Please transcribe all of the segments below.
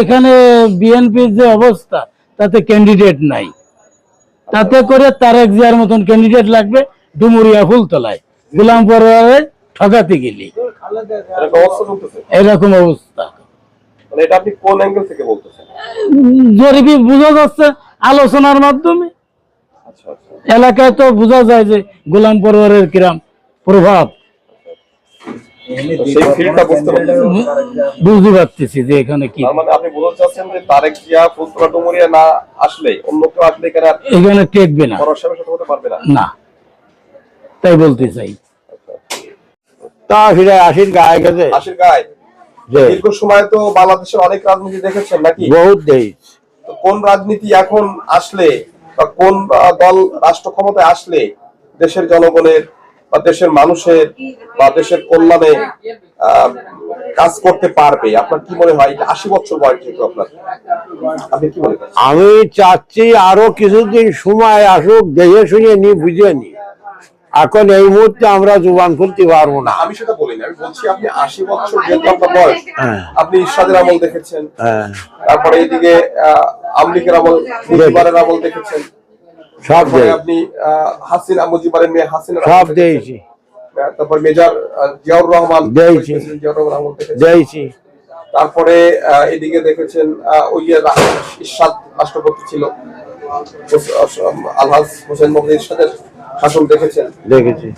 এখানে বিএনপির যে অবস্থা তাতে ক্যান্ডিডেট নাই। তাতে করে তারেক জিয়ার মতন ক্যান্ডিডেট লাগবে ডুমুরিয়া ফুলতলায়। গোলাম পরোয়ারে ঠকাতে গেলি। এরকম অবস্থা মানে জরিপি বোঝা যাচ্ছে আলোচনার মাধ্যমে। আচ্ছা আচ্ছা। এলাকায় তো বোঝা যায় যে গোলাম পরোয়ারের কিরাম প্রভাব। বুঝতে পারতেছি যে এখানে কি। মানে আপনি বলতে চাচ্ছেন যে তারেক জিয়া ফুলতলা ডুমুরিয়া না আসলে অন্য কেউ আসলে এখানে এখানে টেকবে না। হতে পারবে না। না। তাই বলতে চাই। তা ফিরে আশির গায়ে গেছে। আশির গায়? যে দীর্ঘ সময় তো বাংলাদেশের অনেক রাজনীতি দেখেছেন নাকি? বহুত কোন রাজনীতি এখন আসলে বা কোন দল রাষ্ট্র ক্ষমতায় আসলে দেশের জনগণের বা দেশের মানুষের বা দেশের কল্যাণে কাজ করতে পারবে। আপনার কি মনে হয়? আশি বছর বয়স যেহেতু আপনার। আপনি কি মনে করেন? আমি চাচ্ছি আরও কিছুদিন সময় আসুক দেখে শুনে নি বুঝে নি। এখন এই মুহূর্তে আমরা জোবান খুলতে পারব না। আমি সেটা বলিনি আমি বলছি আপনি আশি বছর যেহেতু আপনার বয়স হ্যাঁ। আপনি ইরশাদের আমল দেখেছেন হ্যাঁ, তারপরে এইদিকে আমলিকের আমল আমল দেখেছেন। সব তারপরে আপনি আহ, হাসিনা মুজিবারের মেয়ে হাসিনা সব দিয়েছি তারপর মেজর জিয়াউর রহমান দিয়েছি। জিয়াউর রহমান দিয়েছি তারপরে এদিকে দেখেছেন ওই যে ইরশাদ রাষ্ট্রপতি ছিল আলহাজ হোসেন মোহাম্মদ ইরশাদের শাসন দেখেছেন। দেখেছি।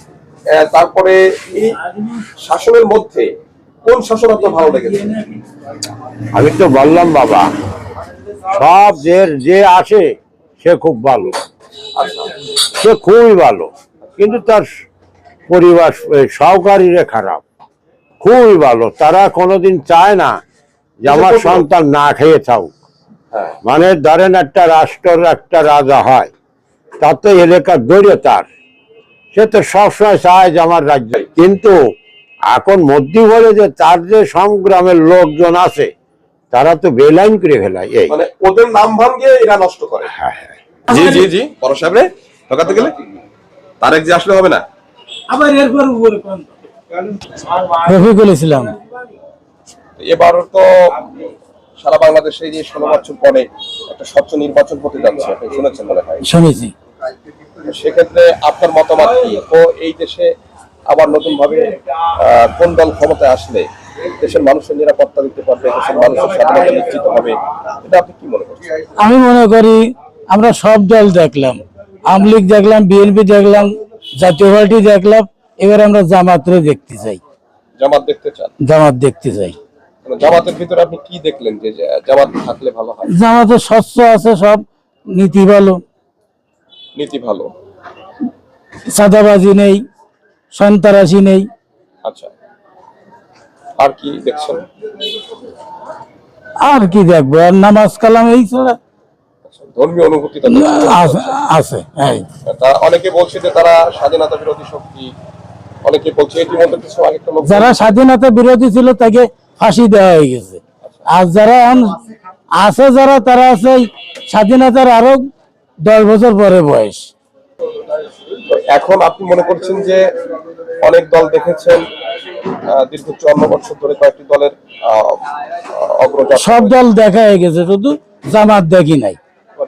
তারপরে এই শাসনের মধ্যে কোন শাসন আপনার ভালো লেগেছে? আমি তো বললাম বাবা সব যে যে আসে সে খুব ভালো। সে খুবই ভালো। কিন্তু তার পরিবার সহকারীরা খারাপ। খুবই ভালো। তারা কোনোদিন চায় না যে আমার সন্তান না খেয়ে থাক হ্যাঁ। মানে ধরেন একটা রাষ্ট্রের একটা রাজা হয় তাতে এলাকার দৈর্য তার। সে তো সবসময় চায় যে আমার রাজ্য। কিন্তু এখন মধ্যে বলে যে তার যে সংগ্রামের লোকজন আছে তারা তো বেলাইন করে ফেলায় এই। মানে ওদের নাম ভাঙ্গিয়ে এরা নষ্ট করে। হ্যাঁ হ্যাঁ। জি জি জি। বড় সাহেব রে ঠকাতে গেলে? তারেক যে আসলে হবে না? আবার এরপর রফিকুল ইসলাম। এবার তো সারা বাংলাদেশে যে ষোলো বছর পরে একটা স্বচ্ছ নির্বাচন হতে যাচ্ছে আপনি শুনেছেন মনে হয়? শুনেছি। সেক্ষেত্রে আপনার মতামত কি? ও এই দেশে আবার নতুন ভাবে কোন দল ক্ষমতায় আসলে দেশের মানুষের নিরাপত্তা দিতে পারবে দেশের মানুষের স্বাধীনতা নিশ্চিত হবে এটা আপনি কি মনে করছেন? আমি মনে করি আমরা সব দল দেখলাম আওয়ামী লীগ দেখলাম বিএনপি দেখলাম জাতীয় পার্টি দেখলাম এবার আমরা জামাতরে দেখতে চাই। জামাত দেখতে চান? জামাত দেখতে চাই। মানে জামাতের ভিতরে আপনি কি দেখলেন যে জামাত থাকলে ভালো হয়? জামাতে স্বচ্ছ আছে সব নীতি ভালো। নীতি ভালো। সাদাবাজি নেই সন্ত্রাসী নেই। আচ্ছা। আর কি দেখছেন? আর কি দেখব? আর নামাজ কালাম এই ছাড়া ধর্মীয় অনুভূতিটা আছে- হ্যাঁ। অনেকে বলছে যে তারা স্বাধীনতা বিরোধী শক্তি অনেকে বলছে এটির মধ্যে কিছু লোক যারা স্বাধীনতা বিরোধী ছিল তাকে ফাঁসি দেওয়া হয়ে গেছে। আর যারা এখন আছে যারা তারা আছে স্বাধীনতার আরও দশ বছর পরে বয়স। এখন আপনি মনে করছেন যে অনেক দল দেখেছেন দীর্ঘ চুয়ান্ন বছর ধরে কয়েকটি দলের সব দল দেখা হয়ে গেছে শুধু জামাত দেখি নাই।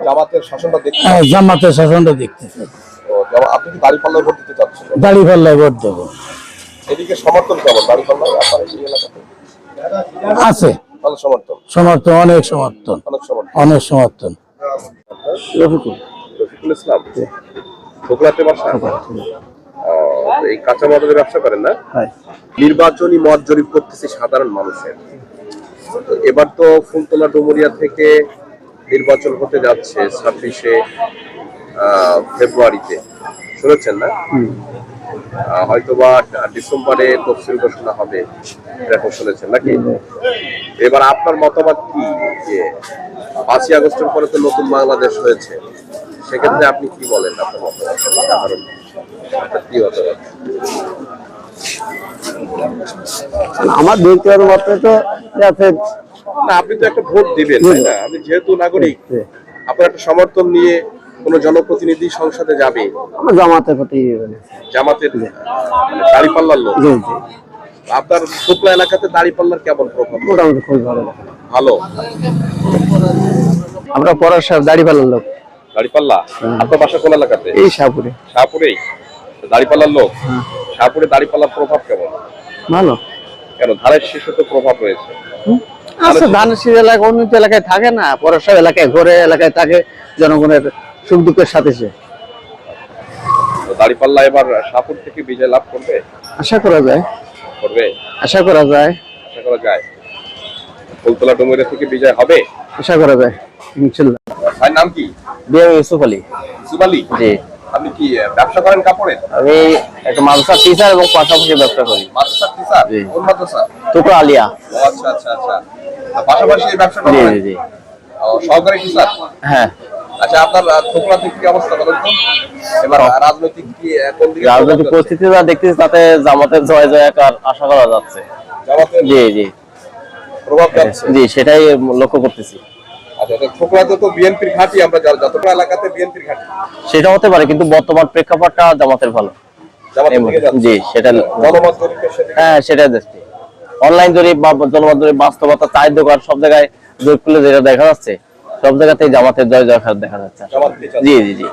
জামাতের শাসনটা দেখতে হ্যাঁ, জামাতের শাসনটা দেখতেছে ও, আপনি কি দাড়ি পাল্লায় ভোট দিতে চাচ্ছেন? দাড়ি পাল্লায় ভোট দেবো। এদিকে সমর্থন কেমন? দাড়ি পাল্লায় আপনার এই এলাকাতে? আছে। ভালো সমর্থন। সমর্থন অনেক সমর্থন। অনেক সমর্থন। অনেক সমর্থন। রফিকুল। রফিকুল ইসলাম? ঠোকলাতে বাসা এই কাঁচা মাদকের ব্যবসা করেন না? নির্বাচনী মত জরিপ করতেছে সাধারণ মানুষের। তো এবার তো ফুলতলা ডুমুরিয়া থেকে নির্বাচন হতে যাচ্ছে ছাব্বিশে ফেব্রুয়ারিতে। শুনেছেন না? হয়তোবা ডিসেম্বরে তফসিল ঘোষণা হবে এরকম শুনেছেন নাকি? এবার আপনার মতামত কি যে পাঁচই আগস্টের পরে তো নতুন বাংলাদেশ হয়েছে সেক্ষেত্রে আপনি কি বলেন আপনার মতামত? সাধারণ কি মতামত। আমার ব্যক্তিগত মতে তো না আপনি তো একটা ভোট দিবেন তাই না? আপনি যেহেতু নাগরিক আপনার একটা সমর্থন নিয়ে কোন জনপ্রতিনিধি সংসদে যাবে? আমার জামাতের প্রতি জামাতের দাড়িপাল্লার লোক? আপনার এলাকাতে দাড়িপাল্লার কেমন প্রভাব? মোটামুটি খুবই ভালো। ভালো? আমরা পড়ার পালার লোক। দাড়িপাল্লা? আপনার বাসা কোন এলাকাতে? এই শাহপুরে। শাহপুরেই দাড়িপাল্লার লোক? শাহপুরে দাড়িপাল্লার প্রভাব কেমন? ভালো। কেন? ধানের শীর্ষে তো প্রভাব রয়েছে। আচ্ছা ধানের এলাকা উন্নত এলাকায় থাকে না? সব এলাকায় ঘরে এলাকায় থাকে জনগণের সুখ দুঃখের সাথে সে। দাড়িপাল্লা এবার শাহপুর থেকে বিজয় লাভ করবে? আশা করা যায়। করবে? আশা করা যায়। আশা করা যায়। ফুলতলা ডুমুরিয়া থেকে বিজয় হবে? আশা করা যায় ইনশাল্লাহ। ভাই নাম কি? বিয়ে ইউসুফ আলী। সুবালি জি। আপনি কি ব্যবসা করেন কাপড়ের? আমি একটা মাদ্রাসা টিচার এবং পাশাপাশি ব্যবসা করি। মাদ্রাসা টিচার জি। কোন মাদ্রাসা? আলিয়া। ও আচ্ছা আচ্ছা আচ্ছা। পাশাপাশি এই ব্যবসা জি জি জি। সহকারী টিচার হ্যাঁ। আচ্ছা আপনার আহ, কি অবস্থা বলেন তো? এবার রাজনৈতিক কি কোন দিকে রাজনৈতিক পরিস্থিতি যা দেখতেছি তাতে জামাতের জয় জয়কার আশা করা যাচ্ছে। জামাতের জি জি। প্রভাব যাচ্ছে। জি সেটাই লক্ষ্য করতেছি। আচ্ছা সেটা হতে পারে কিন্তু বর্তমান প্রেক্ষাপটটা জামাতের ভালো। জি সেটা হ্যাঁ সেটাই দেখছি। অনলাইন জরিপ বা জনমত জরিপ বাস্তবতা চায়ের দোকান সব জায়গায় জরিপ করলে যেটা দেখা যাচ্ছে সব জায়গাতেই জামাতের জয় জয় দেখা যাচ্ছে। জি জি জি।